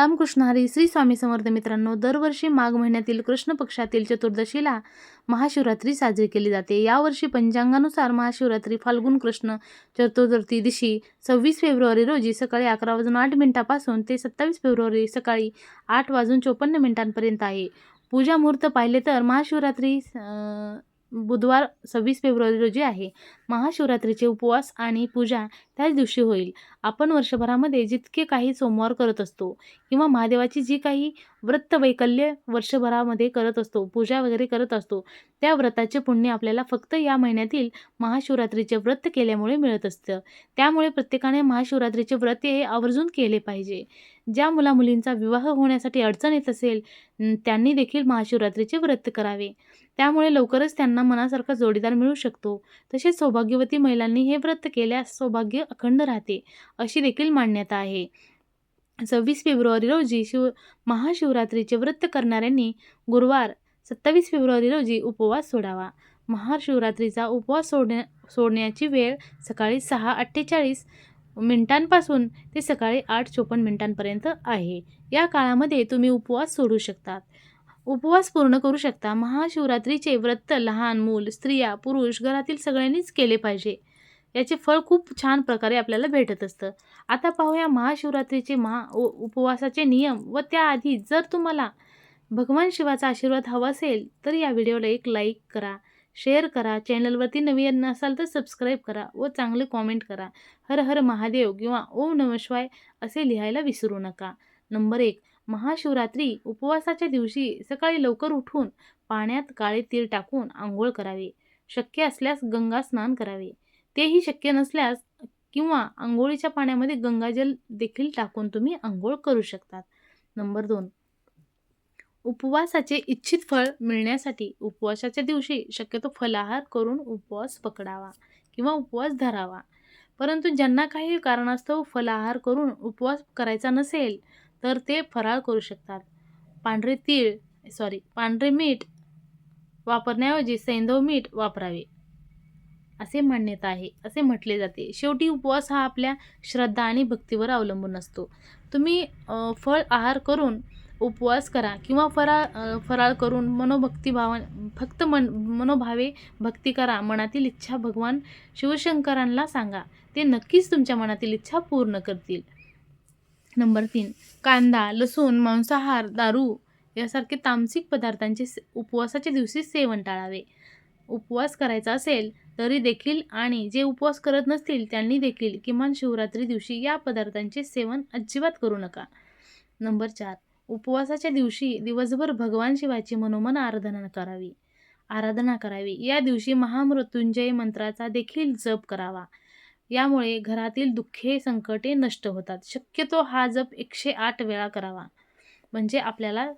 रामकृष्ण हरी श्री स्वामी समर्थ मित्रांनो दरवर्षी माघ महिन्यातील कृष्ण पक्षातील चतुर्दशीला महाशिवरात्री साजरी केली जाते. यावर्षी पंचांगानुसार महाशिवरात्री फाल्गुन कृष्ण चतुर्थी दिवशी सव्वीस फेब्रुवारी रोजी सकाळी अकरा वाजून आठ मिनिटापासून ते सत्तावीस फेब्रुवारी सकाळी आठ वाजून चोपन्न मिनिटांपर्यंत आहे. पूजा मुहूर्त पाहिले तर महाशिवरात्री बुधवार सव्वीस फेब्रुवारी रोजी आहे. महाशिवरात्रीचे उपवास आणि पूजा त्याच दिवशी होईल. आपण वर्षभरामध्ये जितके काही सोमवार करत असतो किंवा महादेवाची जी काही व्रत वैकल्य वर्षभरामध्ये करत असतो पूजा वगैरे करत असतो त्या व्रताचे पुण्य आपल्याला फक्त या महिन्यातील महाशिवरात्रीचे व्रत केल्यामुळे मिळत असतं. त्यामुळे प्रत्येकाने महाशिवरात्रीचे व्रत हे आवर्जून केले पाहिजे. ज्या मुलामुलींचा विवाह होण्यासाठी अडचण येत असेल त्यांनी देखील महाशिवरात्रीचे व्रत करावे. त्यामुळे लवकरच त्यांना मनासारखा जोडीदार मिळू शकतो. तसेच सौभाग्यवती महिलांनी हे व्रत केल्यास सौभाग्य अखंड राहते अशी देखील मान्यता आहे. सव्वीस फेब्रुवारी रोजी शिव महाशिवरात्रीचे व्रत करणाऱ्यांनी गुरुवार सत्तावीस फेब्रुवारी रोजी उपवास सोडावा. महाशिवरात्रीचा उपवास सोडण्या सोडण्याची वेळ सकाळी सहा अठ्ठेचाळीस मिनिटांपासून ते सकाळी आठ चोपन्न मिनिटांपर्यंत आहे. या काळामध्ये तुम्ही उपवास सोडू शकतात. उपवास पूर्ण करू शकता. महाशिवरात्रीचे व्रत लहान मूल स्त्रिया पुरुष घरातील सगळ्यांनीच केले पाहिजे. याचे फळ खूप छान प्रकारे आपल्याला भेटत असतं. आता पाहूया महाशिवरात्रीचे महा उपवासाचे नियम व त्याआधी जर तुम्हाला भगवान शिवाचा आशीर्वाद हवा असेल तर या व्हिडिओला एक लाईक करा शेअर करा चॅनलवरती नवीन नसाल तर सबस्क्राईब करा व चांगले कॉमेंट करा. हर हर महादेव किंवा ओम नमशिवाय असे लिहायला विसरू नका. नंबर एक महाशिवरात्री उपवासाच्या दिवशी सकाळी लवकर उठून पाण्यात काळे तीळ टाकून आंघोळ करावे. शक्य असल्यास गंगा स्नान करावे. तेही शक्य नसल्यास किंवा आंघोळीच्या पाण्यामध्ये गंगाजल देखील टाकून तुम्ही आंघोळ करू शकतात. नंबर दोन. उपवासाचे इच्छित फळ मिळण्यासाठी उपवासाच्या दिवशी शक्यतो फलाहार करून उपवास पकडावा किंवा उपवास धरावा. परंतु ज्यांना काही कारणास्तव फलाहार करून उपवास करायचा नसेल तर ते फराळ करू शकतात. पांढरे तीळ सॉरी पांढरे मीठ वापरण्याऐवजी सैंधव मीठ वापरावे. असे मान्यता आहे असे म्हटले जाते. शेवटी उपवास हा आपल्या श्रद्धा आणि भक्तीवर अवलंबून असतो. तुम्ही फळ आहार करून उपवास करा किंवा फराळ फराळ करून मनोभक्तीभाव फक्त मन मनोभावे भक्ती करा मनातील इच्छा भगवान शिवशंकरांना सांगा. ते नक्कीच तुमच्या मनातील इच्छा पूर्ण करतील. नंबर तीन कांदा लसूण मांसाहार दारू यासारखे तामसिक पदार्थांचे से- उपवासाच्या दिवशी सेवन टाळावे. उपवास करायचा असेल तरी देखील आणि जे उपवास करत नसतील त्यांनी देखील किमान शिवरात्री दिवशी या पदार्थांचे सेवन अजिबात करू नका. नंबर चार उपवासाच्या दिवशी दिवसभर भगवान शिवाची मनोमन आराधना करावी. आराधना करावी. या दिवशी महामृत्युंजय मंत्राचा देखील जप करावा. यामुळे घरातील दुःखे संकटे नष्ट होतात. शक्यतो हा जप एकशे आठ वेळा करावा. म्हणजे आपल्याला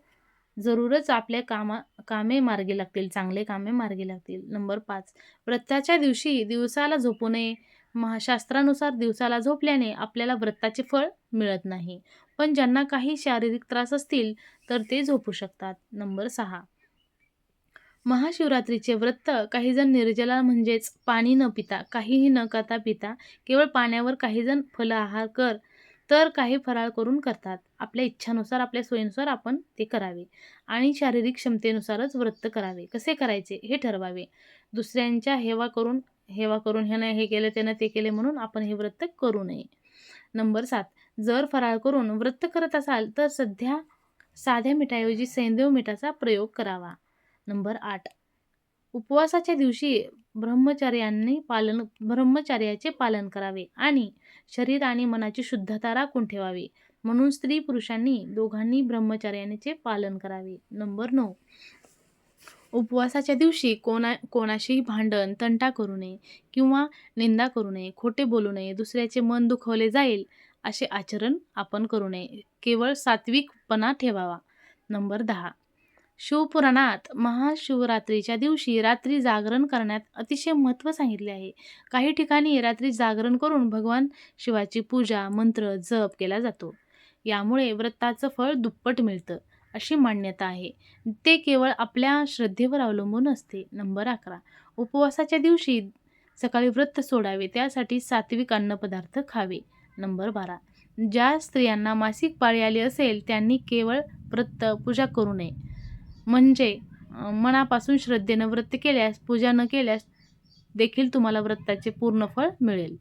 जरूरच आपल्या कामा कामे मार्गी लागतील चांगले कामे मार्गी लागतील. नंबर पाच व्रताच्या दिवशी दिवसाला झोपू नये. महाशास्त्रानुसार दिवसाला झोपल्याने आपल्याला व्रताचे फळ मिळत नाही. पण ज्यांना काही शारीरिक त्रास असतील तर ते झोपू शकतात. नंबर सहा महाशिवरात्रीचे व्रत काहीजण निर्जला म्हणजेच पाणी न पिता काहीही न करता पिता केवळ पाण्यावर काहीजण फल आहार कर तर काही फराळ करून करतात. आपल्या इच्छानुसार आपल्या सोयीनुसार आपण ते करावे आणि शारीरिक क्षमतेनुसारच व्रत करावे. कसे करायचे हे ठरवावे. दुसऱ्यांच्या हेवा करून हेवा करून ह्यानं हे केलं त्यानं ते केले म्हणून आपण हे व्रत करू नये. नंबर सात. जर फराळ करून व्रत करत असाल तर सध्या साध्या मिठाऐवजी सैंधव मिठाचा प्रयोग करावा. नंबर आठ. उपवासाच्या दिवशी ब्रह्मचार्यांनी पालन ब्रह्मचार्याचे पालन करावे आणि शरीर आणि मनाची शुद्धता राखून ठेवावी. म्हणून स्त्री पुरुषांनी दोघांनी ब्रह्मचार्याचे पालन करावे. नंबर नऊ. उपवासाच्या दिवशी कोणा कोणाशीही भांडण तंटा करू नये किंवा निंदा करू नये खोटे बोलू नये दुसऱ्याचे मन दुखवले जाईल असे आचरण आपण करू नये. केवळ सात्विकपणा ठेवावा. नंबर दहा. शिवपुराणात महाशिवरात्रीच्या दिवशी रात्री जागरण करण्यात अतिशय महत्त्व सांगितले आहे. काही ठिकाणी रात्री जागरण करून भगवान शिवाची पूजा मंत्र जप केला जातो. यामुळे व्रताचं फळ दुप्पट मिळतं अशी मान्यता आहे. ते केवळ आपल्या श्रद्धेवर अवलंबून असते. नंबर अकरा. उपवासाच्या दिवशी सकाळी व्रत सोडावे त्यासाठी सात्विक अन्नपदार्थ खावे. नंबर बारा. ज्या स्त्रियांना मासिक पाळी आली असेल त्यांनी केवळ व्रत पूजा करू नये. म्हणजे मनापासून श्रद्धेनं व्रत केल्यास पूजा न केल्यास देखील तुम्हाला व्रताचे पूर्ण फळ मिळेल.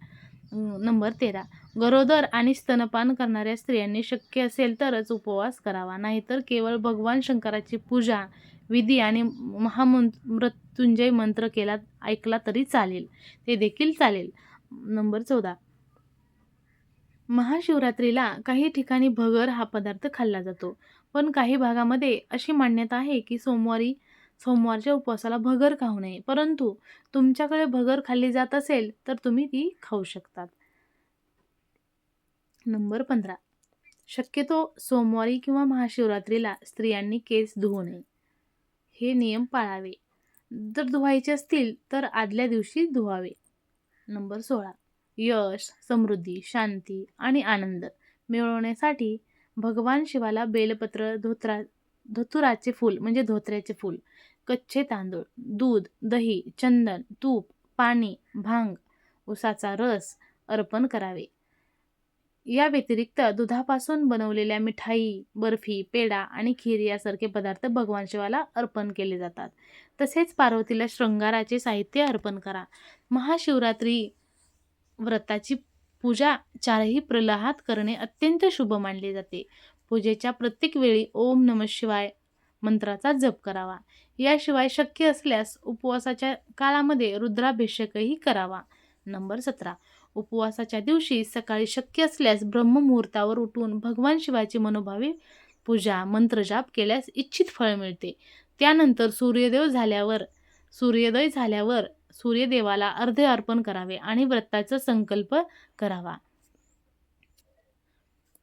नंबर तेरा. गरोदर आणि स्तनपान करणाऱ्या स्त्रियांनी शक्य असेल तरच उपवास करावा. नाहीतर केवळ भगवान शंकराची पूजा विधी आणि महामृत्युंजय मंत्र केला ऐकला तरी चालेल. ते देखील चालेल. नंबर चौदा. महाशिवरात्रीला काही ठिकाणी भगर हा पदार्थ खाल्ला जातो. पण काही भागामध्ये अशी मान्यता आहे की सोमवारी सोमवारच्या उपवासाला भगर खाऊ नये. परंतु तुमच्याकडे भगर खाल्ली जात असेल तर तुम्ही ती खाऊ शकतात. नंबर पंधरा. शक्यतो सोमवारी किंवा महाशिवरात्रीला स्त्रियांनी केस धुवू नये. हे नियम पाळावे. जर धुवायचे असतील तर आदल्या दिवशी धुवावे. नंबर सोळा. यश समृद्धी शांती आणि आनंद मिळवण्यासाठी भगवान शिवाला बेलपत्र धोत्रा धोतुराचे फूल म्हणजे धोत्र्याचे फूल कच्चे तांदूळ दूध दही चंदन तूप पाणी भांग उसाचा रस अर्पण करावे. या व्यतिरिक्त दुधापासून बनवलेल्या मिठाई बर्फी पेढा आणि खीर यासारखे पदार्थ भगवान शिवाला अर्पण केले जातात. तसेच पार्वतीला शृंगाराचे साहित्य अर्पण करा. महाशिवरात्री व्रताची पूजा चारही प्रल्हाद करणे अत्यंत शुभ मानले जाते. पूजेच्या प्रत्येक वेळी ओम नम शिवाय मंत्राचा जप करावा. याशिवाय शक्य असल्यास उपवासाच्या काळामध्ये रुद्राभिषेकही करावा. नंबर सतरा. उपवासाच्या दिवशी सकाळी शक्य असल्यास ब्रह्ममुहूर्तावर उठून भगवान शिवाची मनोभावी पूजा मंत्रजाप केल्यास इच्छित फळ मिळते. त्यानंतर सूर्योदय झाल्यावर सूर्योदय झाल्यावर सूर्यदेवाला अर्धे अर्पण करावे आणि व्रताचा संकल्प करावा.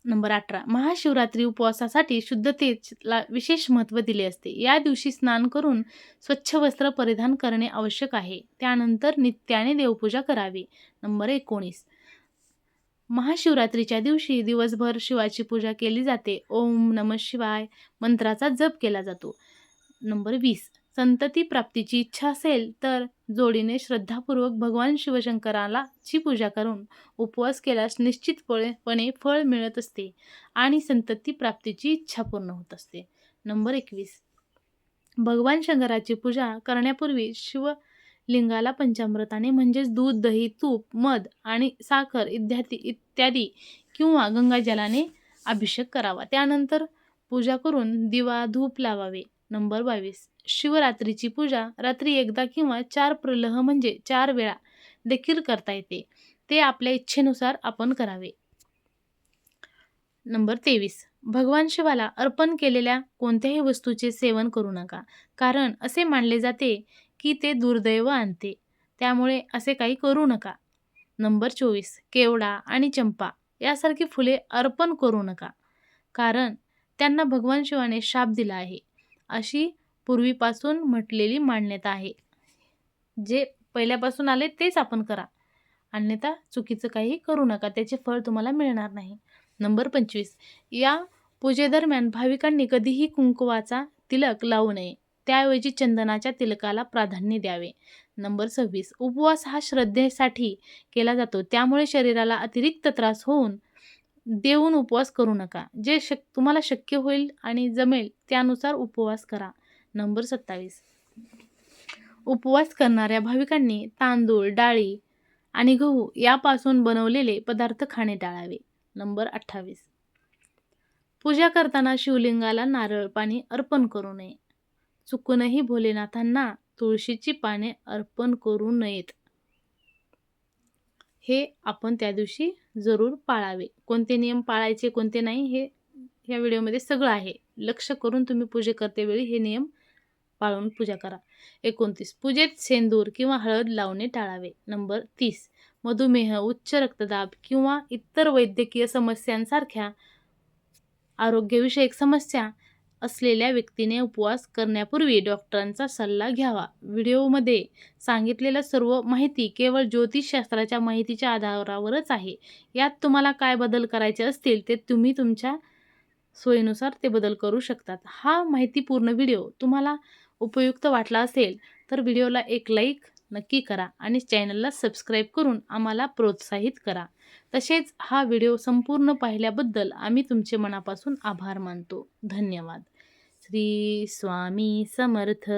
नंबर अठरा. महाशिवरात्री उपवासासाठी शुद्धतेला विशेष महत्त्व दिले असते. या दिवशी स्नान करून स्वच्छ वस्त्र परिधान करणे आवश्यक आहे. त्यानंतर नित्याने देवपूजा करावी. नंबर एकोणीस. महाशिवरात्रीच्या दिवशी दिवसभर शिवाची पूजा केली जाते. ओम नम शिवाय मंत्राचा जप केला जातो. नंबर वीस. संतती प्राप्तीची इच्छा असेल तर जोडीने श्रद्धापूर्वक भगवान शिवशंकराला ची पूजा करून उपवास केल्यास निश्चितपणे फळ मिळत असते आणि संतती प्राप्तीची इच्छा पूर्ण होत असते. नंबर एकवीस. भगवान शंकराची पूजा करण्यापूर्वी शिवलिंगाला पंचामृताने म्हणजेच दूध दही तूप मध आणि साखर इत्यादी इत्यादी किंवा गंगाजलाने अभिषेक करावा. त्यानंतर पूजा करून दिवा धूप लावावे. नंबर बावीस. शिवरात्रीची पूजा रात्री एकदा किंवा चार प्रलह म्हणजे चार वेळा देखील करता येते. ते आपल्या इच्छेनुसार आपण करावे. नंबर तेवीस. भगवान शिवाला अर्पण केलेल्या कोणत्याही वस्तूचे सेवन करू नका. कारण असे मानले जाते की ते दुर्दैव आणते. त्यामुळे असे काही करू नका. नंबर चोवीस. केवडा आणि चंपा यासारखी फुले अर्पण करू नका. कारण त्यांना भगवान शिवाने शाप दिला आहे. अशी पूर्वीपासून म्हटलेली मान्यता आहे. जे पहिल्यापासून आले तेच आपण करा. अन्यथा चुकीचं काही करू नका. त्याचे फळ तुम्हाला मिळणार नाही. नंबर पंचवीस. या पूजेदरम्यान भाविकांनी कधीही कुंकवाचा तिलक लावू नये. त्याऐवजी चंदनाच्या तिलकाला प्राधान्य द्यावे. नंबर सव्वीस. उपवास हा श्रद्धेसाठी केला जातो. त्यामुळे शरीराला अतिरिक्त त्रास होऊन देऊन उपवास करू नका. जे शक तुम्हाला शक्य होईल आणि जमेल त्यानुसार उपवास करा. नंबर सत्तावीस. उपवास करणाऱ्या भाविकांनी तांदूळ डाळी आणि गहू यापासून बनवलेले पदार्थ खाणे टाळावे. नंबर अठ्ठावीस. पूजा करताना शिवलिंगाला नारळ पाणी अर्पण करू नये. चुकूनही भोलेनाथांना तुळशीची पाने अर्पण करू नयेत. हे आपण त्या दिवशी जरूर पाळावे. कोणते नियम पाळायचे कोणते नाही हे या व्हिडिओमध्ये सगळं आहे. लक्ष करून तुम्ही पूजे करतेवेळी हे नियम पाळून पूजा करा. एकोणतीस. पूजेत सेंदूर किंवा हळद लावणे टाळावे. नंबर तीस. मधुमेह उच्च रक्तदाब किंवा इतर वैद्यकीय समस्यांसारख्या आरोग्यविषयक समस्या असलेल्या व्यक्तीने उपवास करण्यापूर्वी डॉक्टरांचा सल्ला घ्यावा. व्हिडिओमध्ये सांगितलेल्या सर्व माहिती केवळ ज्योतिषशास्त्राच्या माहितीच्या आधारावरच आहे. यात तुम्हाला काय बदल करायचे असतील ते तुम्ही तुमच्या सोयीनुसार ते बदल करू शकतात. हा माहितीपूर्ण व्हिडिओ तुम्हाला उपयुक्त वाटला असेल तर व्हिडिओला एक लाईक नक्की करा आणि चॅनलला सबस्क्राईब करून आम्हाला प्रोत्साहित करा. तसेच हा व्हिडिओ संपूर्ण पाहिल्याबद्दल आम्ही तुमचे मनापासून आभार मानतो. धन्यवाद. श्री स्वामी समर्थ.